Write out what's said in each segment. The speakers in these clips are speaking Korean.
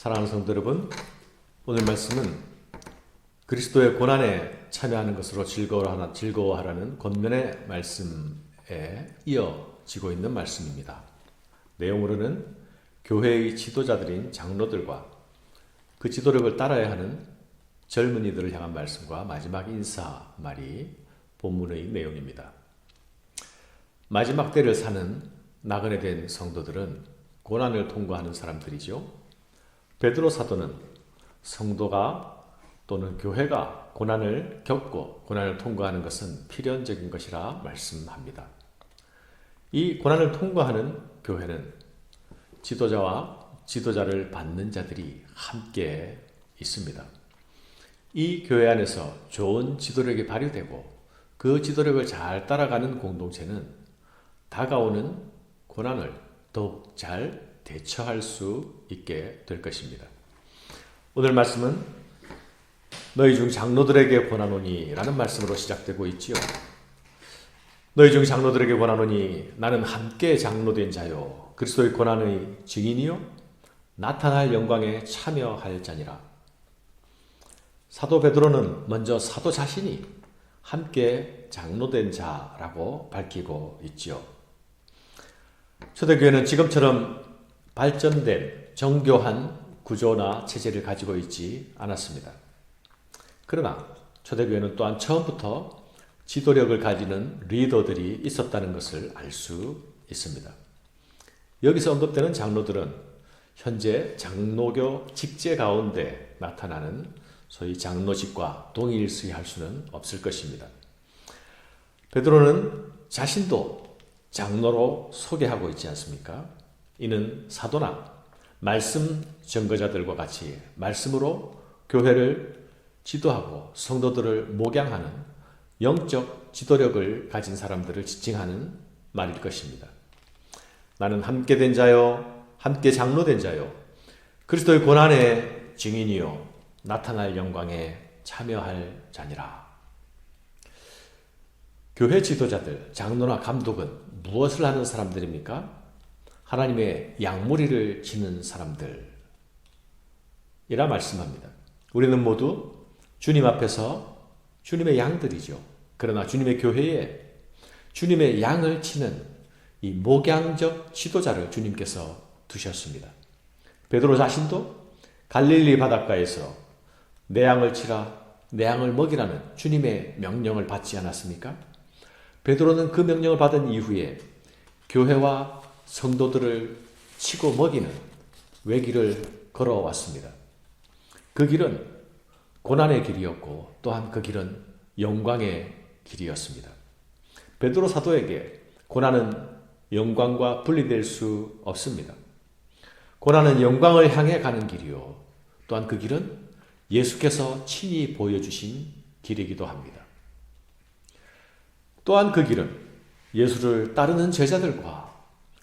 사랑하는 성도 여러분, 오늘 말씀은 그리스도의 고난에 참여하는 것으로 즐거워하라, 즐거워하라는 권면의 말씀에 이어지고 있는 말씀입니다. 내용으로는 교회의 지도자들인 장로들과 그 지도력을 따라야 하는 젊은이들을 향한 말씀과 마지막 인사 말이 본문의 내용입니다. 마지막 때를 사는 나그네 된 성도들은 고난을 통과하는 사람들이죠. 베드로 사도는 성도가 또는 교회가 고난을 겪고 고난을 통과하는 것은 필연적인 것이라 말씀합니다. 이 고난을 통과하는 교회는 지도자와 지도자를 받는 자들이 함께 있습니다. 이 교회 안에서 좋은 지도력이 발휘되고 그 지도력을 잘 따라가는 공동체는 다가오는 고난을 더욱 잘 대처할 수 있게 될 것입니다. 오늘 말씀은 너희 중 장로들에게 권하노니 라는 말씀으로 시작되고 있지요. 너희 중 장로들에게 권하노니 나는 함께 장로된 자요 그리스도의 권한의 증인이요 나타날 영광에 참여할 자니라. 사도 베드로는 먼저 사도 자신이 함께 장로된 자라고 밝히고 있지요. 초대교회는 지금처럼 발전된 정교한 구조나 체제를 가지고 있지 않았습니다. 그러나 초대교회는 또한 처음부터 지도력을 가지는 리더들이 있었다는 것을 알 수 있습니다. 여기서 언급되는 장로들은 현재 장로교 직제 가운데 나타나는 소위 장로직과 동일시할 수는 없을 것입니다. 베드로는 자신도 장로로 소개하고 있지 않습니까? 이는 사도나 말씀 증거자들과 같이 말씀으로 교회를 지도하고 성도들을 목양하는 영적 지도력을 가진 사람들을 지칭하는 말일 것입니다. 나는 함께 된 자요, 함께 장로된 자요, 그리스도의 고난의 증인이요, 나타날 영광에 참여할 자니라. 교회 지도자들, 장로나 감독은 무엇을 하는 사람들입니까? 하나님의 양무리를 지는 사람들이라 말씀합니다. 우리는 모두 주님 앞에서 주님의 양들이죠. 그러나 주님의 교회에 주님의 양을 치는 이 목양적 지도자를 주님께서 두셨습니다. 베드로 자신도 갈릴리 바닷가에서 내 양을 치라, 내 양을 먹이라는 주님의 명령을 받지 않았습니까? 베드로는 그 명령을 받은 이후에 교회와 성도들을 치고 먹이는 외길을 걸어왔습니다. 그 길은 고난의 길이었고 또한 그 길은 영광의 길이었습니다. 베드로 사도에게 고난은 영광과 분리될 수 없습니다. 고난은 영광을 향해 가는 길이요. 또한 그 길은 예수께서 친히 보여주신 길이기도 합니다. 또한 그 길은 예수를 따르는 제자들과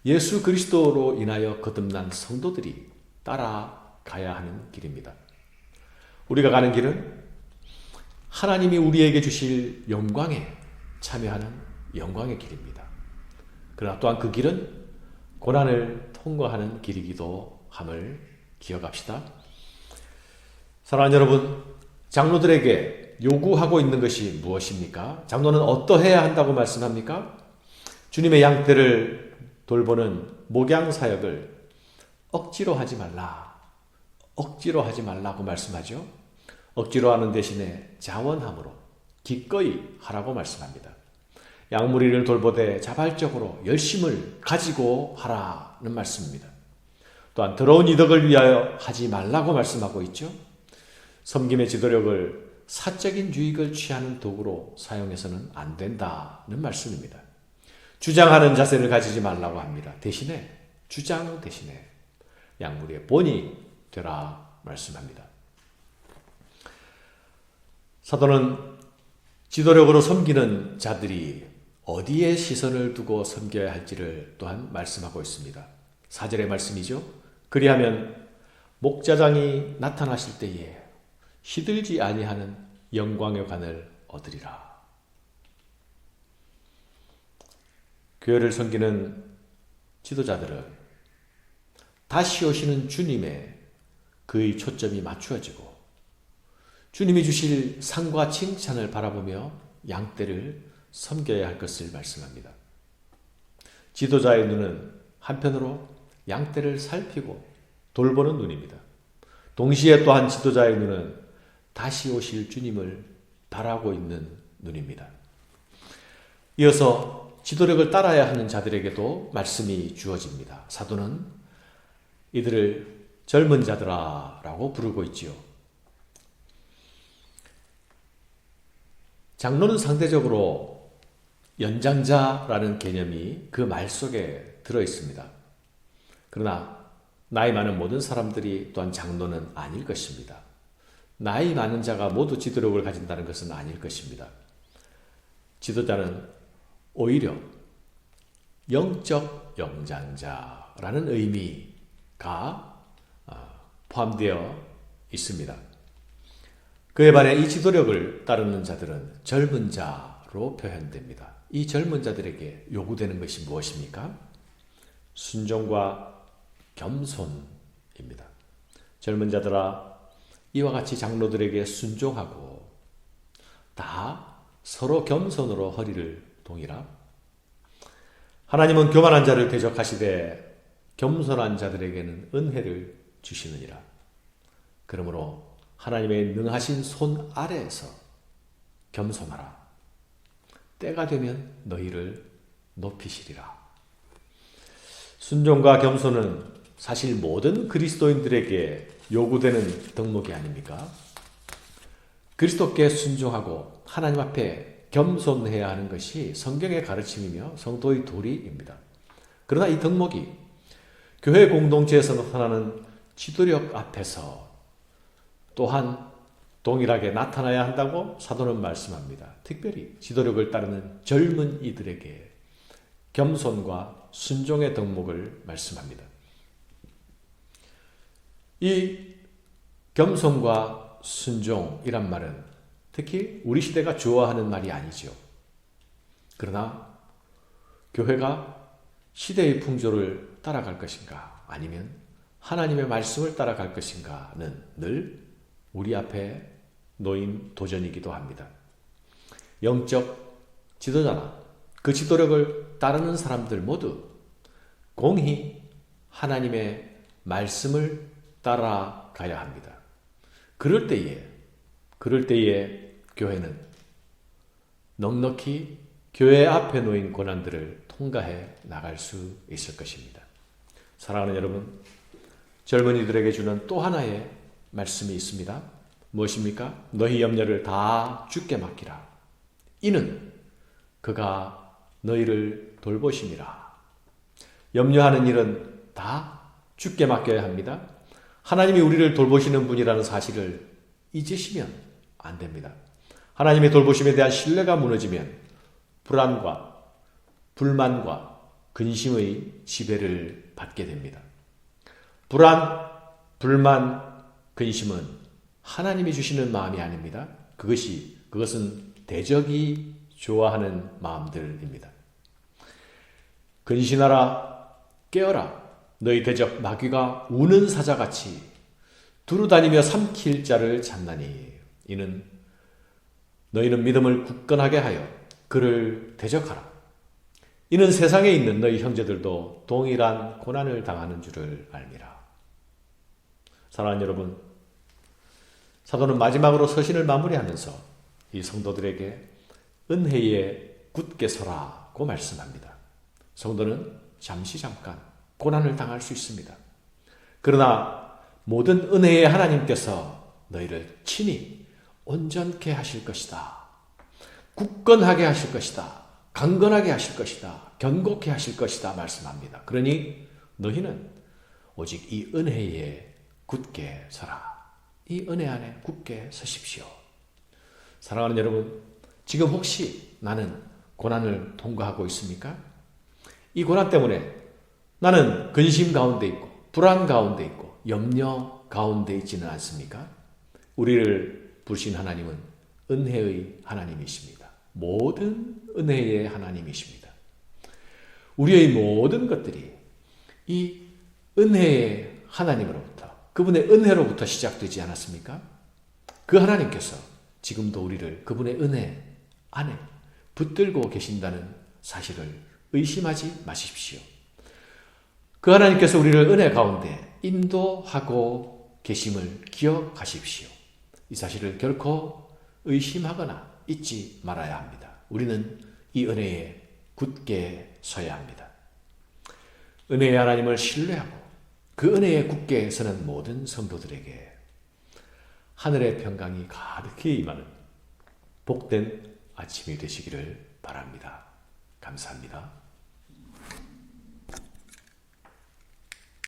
예수 그리스도로 인하여 거듭난 성도들이 따라가야 하는 길입니다. 우리가 가는 길은 하나님이 우리에게 주실 영광에 참여하는 영광의 길입니다. 그러나 또한 그 길은 고난을 통과하는 길이기도 함을 기억합시다. 사랑하는 여러분, 장로들에게 요구하고 있는 것이 무엇입니까? 장로는 어떠해야 한다고 말씀합니까? 주님의 양떼를 돌보는 목양 사역을 억지로 하지 말라. 억지로 하지 말라고 말씀하죠. 억지로 하는 대신에 자원함으로 기꺼이 하라고 말씀합니다. 양무리를 돌보되 자발적으로 열심을 가지고 하라는 말씀입니다. 또한 더러운 이덕을 위하여 하지 말라고 말씀하고 있죠. 섬김의 지도력을 사적인 유익을 취하는 도구로 사용해서는 안 된다는 말씀입니다. 주장하는 자세를 가지지 말라고 합니다. 대신에 주장 대신에 약물의 본이 되라 말씀합니다. 사도는 지도력으로 섬기는 자들이 어디에 시선을 두고 섬겨야 할지를 또한 말씀하고 있습니다. 4절의 말씀이죠. 그리하면 목자장이 나타나실 때에 시들지 아니하는 영광의 관을 얻으리라. 교회를 섬기는 지도자들은 다시 오시는 주님의 그의 초점이 맞추어지고 주님이 주실 상과 칭찬을 바라보며 양떼를 섬겨야 할 것을 말씀합니다. 지도자의 눈은 한편으로 양떼를 살피고 돌보는 눈입니다. 동시에 또한 지도자의 눈은 다시 오실 주님을 바라고 있는 눈입니다. 이어서 지도력을 따라야 하는 자들에게도 말씀이 주어집니다. 사도는 이들을 젊은 자들아 라고 부르고 있지요. 장로는 상대적으로 연장자라는 개념이 그 말 속에 들어 있습니다. 그러나 나이 많은 모든 사람들이 또한 장로는 아닐 것입니다. 나이 많은 자가 모두 지도력을 가진다는 것은 아닐 것입니다. 지도자는 오히려 영적 영장자라는 의미가 아, 포함되어 있습니다. 그에 반해 이 지도력을 따르는 자들은 젊은 자로 표현됩니다. 이 젊은 자들에게 요구되는 것이 무엇입니까? 순종과 겸손입니다. 젊은 자들아, 이와 같이 장로들에게 순종하고 다 서로 겸손으로 허리를 동이라. 하나님은 교만한 자를 대적하시되 겸손한 자들에게는 은혜를 주시느니라. 그러므로 하나님의 능하신 손 아래에서 겸손하라. 때가 되면 너희를 높이시리라. 순종과 겸손은 사실 모든 그리스도인들에게 요구되는 덕목이 아닙니까? 그리스도께 순종하고 하나님 앞에 겸손해야 하는 것이 성경의 가르침이며 성도의 도리입니다. 그러나 이 덕목이 교회 공동체에서 나타나는 지도력 앞에서 또한 동일하게 나타나야 한다고 사도는 말씀합니다. 특별히 지도력을 따르는 젊은 이들에게 겸손과 순종의 덕목을 말씀합니다. 이 겸손과 순종이란 말은 특히 우리 시대가 좋아하는 말이 아니죠. 그러나 교회가 시대의 풍조를 따라갈 것인가 아니면 하나님의 말씀을 따라갈 것인가는 늘 우리 앞에 놓인 도전이기도 합니다. 영적 지도자나 그 지도력을 따르는 사람들 모두 공히 하나님의 말씀을 따라가야 합니다. 그럴 때에, 그럴 때에 교회는 넉넉히 교회 앞에 놓인 고난들을 통과해 나갈 수 있을 것입니다. 사랑하는 여러분, 젊은이들에게 주는 또 하나의 말씀이 있습니다. 무엇입니까? 너희 염려를 다 주께 맡기라. 이는 그가 너희를 돌보심이라. 염려하는 일은 다 주께 맡겨야 합니다. 하나님이 우리를 돌보시는 분이라는 사실을 잊으시면 안 됩니다. 하나님의 돌보심에 대한 신뢰가 무너지면 불안과 불만과 근심의 지배를 받게 됩니다. 불안, 불만, 근심은 하나님이 주시는 마음이 아닙니다. 그것이 그것은 대적이 좋아하는 마음들입니다. 근신하라 깨어라 너희 대적 마귀가 우는 사자같이 두루 다니며 삼킬 자를 찾나니 이는 너희는 믿음을 굳건하게 하여 그를 대적하라. 이는 세상에 있는 너희 형제들도 동일한 고난을 당하는 줄을 알미라. 사랑하는 여러분, 사도는 마지막으로 서신을 마무리하면서 이 성도들에게 은혜에 굳게 서라고 말씀합니다. 성도는 잠시 잠깐 고난을 당할 수 있습니다. 그러나 모든 은혜의 하나님께서 너희를 친히 온전케 하실 것이다. 굳건하게 하실 것이다. 강건하게 하실 것이다. 견고케 하실 것이다. 말씀합니다. 그러니 너희는 오직 이 은혜에 굳게 서라. 이 은혜 안에 굳게 서십시오. 사랑하는 여러분, 지금 혹시 나는 고난을 통과하고 있습니까? 이 고난 때문에 나는 근심 가운데 있고, 불안 가운데 있고, 염려 가운데 있지는 않습니까? 우리를 부르신 하나님은 은혜의 하나님이십니다. 모든 은혜의 하나님이십니다. 우리의 모든 것들이 이 은혜의 하나님으로부터 그분의 은혜로부터 시작되지 않았습니까? 그 하나님께서 지금도 우리를 그분의 은혜 안에 붙들고 계신다는 사실을 의심하지 마십시오. 그 하나님께서 우리를 은혜 가운데 인도하고 계심을 기억하십시오. 이 사실을 결코 의심하거나 잊지 말아야 합니다. 우리는 이 은혜에 굳게 서야 합니다. 은혜의 하나님을 신뢰하고 그 은혜에 굳게 서는 모든 성도들에게 하늘의 평강이 가득히 임하는 복된 아침이 되시기를 바랍니다. 감사합니다.